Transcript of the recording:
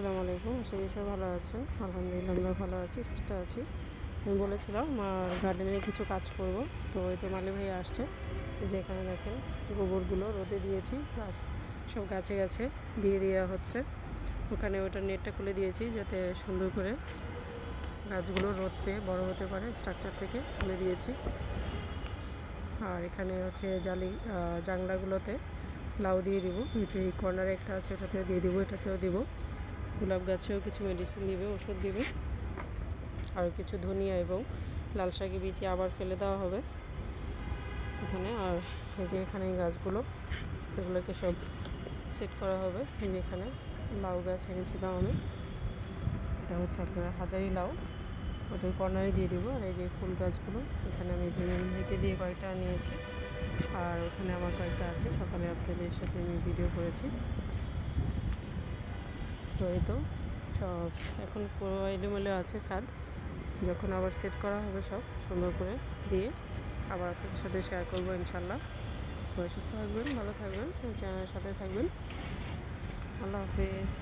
আসসালামু আলাইকুম। আশা করি সবাই ভালো আছেন। আলহামদুলিল্লাহ, আমরা ভালো আছি, সুস্থ আছি। আমি বলেছিলাম, আমার গার্ডেনে কিছু কাজ করব। তো এই তো মালি ভাই আসছে। যে এখানে দেখেন, গোবরগুলো রোদে দিয়েছি প্লাস সব গাছে গাছে দিয়ে দেওয়া হচ্ছে। ওখানে ওটা নেটটা খুলে দিয়েছি যাতে সুন্দর করে গাছগুলো রোদ পেয়ে বড় হতে পারে স্ট্রাকচার থেকে খুলে দিয়েছি। আর এখানে হচ্ছে জালি জাংলাগুলোতে লাউ দিয়ে দিব। এই কর্নারে একটা আছে, ওটাতেও দিয়ে দিব, এটাতেও দিব। গোলাপ গাছেও কিছু মেডিসিন দিবে, ওষুধ দিবে। আর কিছু ধনিয়া এবং লাল শাকে বীজে আবার ফেলে দেওয়া হবে। এখানে আর এই যে এখানে এই গাছগুলো, এগুলোকে সব সেট করা হবে। এখানে লাউ গাছ এনেছিলাম আমি। এটা হচ্ছে আপনার হাজারি লাউ। ওটা কর্নারে দিয়ে দিব। আর এই যে ফুল গাছগুলো, এখানে আমি যে হেঁটে দিয়ে কয়েকটা নিয়েছি। আর ওখানে আমার কয়েকটা আছে। সকালে আপনাদের সাথে আমি ভিডিও করেছি। এই তো। সব এখন এলোমেলো আছে ছাদ। যখন আবার সেট করা হবে সব সুন্দর করে দিয়ে আবার আপনাদের সাথে শেয়ার করব ইনশাল্লাহ সুস্থ থাকবেন, ভালো থাকবেন চ্যানেলের সাথে থাকবেন। আল্লাহ হাফেজ।